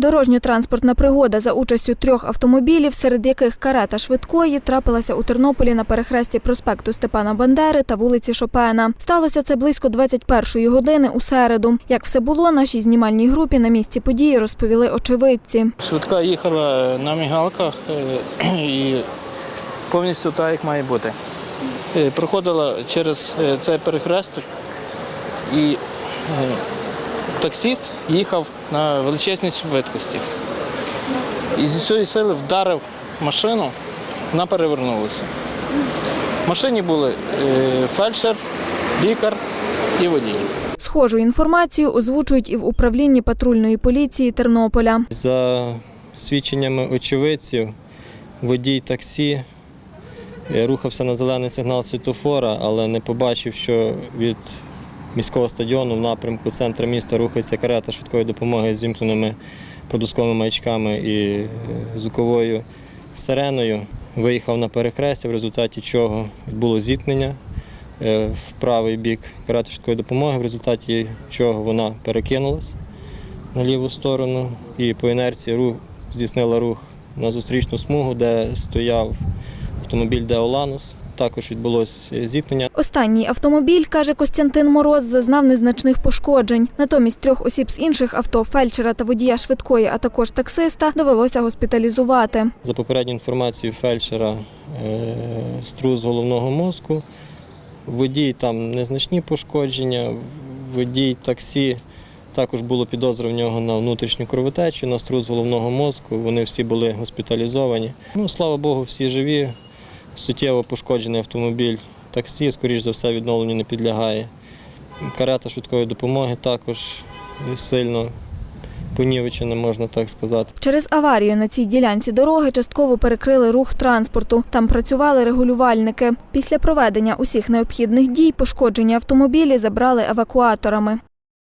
Дорожньо-транспортна пригода за участю трьох автомобілів, серед яких карета швидкої, трапилася у Тернополі на перехресті проспекту Степана Бандери та вулиці Шопена. Сталося це близько 21-ї години у середу. Як все було, нашій знімальній групі на місці події розповіли очевидці. Швидка їхала на мігалках е, і повністю так, як має бути. Е, Проходила через е, цей перехресток і е, таксіст їхав на величезній швидкості. І зі всієї сили вдарив машину, вона перевернулася. В машині були е, фельдшер, лікар і водій. Схожу інформацію озвучують і в управлінні патрульної поліції Тернополя. За свідченнями очевидців, водій таксі е, рухався на зелений сигнал світофора, але не побачив, що від міського стадіону в напрямку центру міста рухається карета швидкої допомоги з вімкненими проблисковими маячками і е, звуковою сиреною. Виїхав на перехрестя, в результаті чого було зіткнення е, в правий бік карети швидкої допомоги, в результаті чого вона перекинулась на ліву сторону і по інерції рух здійснила рух на зустрічну смугу, де стояв автомобіль Деоланус. Також відбулося зіткнення. Останній автомобіль, каже Костянтин Мороз, зазнав незначних пошкоджень. Натомість трьох осіб з інших авто, фельдшера та водія швидкої, а також таксиста, довелося госпіталізувати. За попередньою інформацією фельдшера е, струс головного мозку. Водій там незначні пошкодження, водій таксі також було підозра в нього на внутрішню кровотечу, на струс головного мозку. Вони всі були госпіталізовані. Ну, слава Богу, всі живі. Суттєво пошкоджений автомобіль таксі, скоріш за все, відновленню не підлягає. Карета швидкої допомоги також сильно понівечена, можна так сказати. Через аварію на цій ділянці дороги частково перекрили рух транспорту. Там працювали регулювальники. Після проведення усіх необхідних дій пошкоджені автомобілі забрали евакуаторами.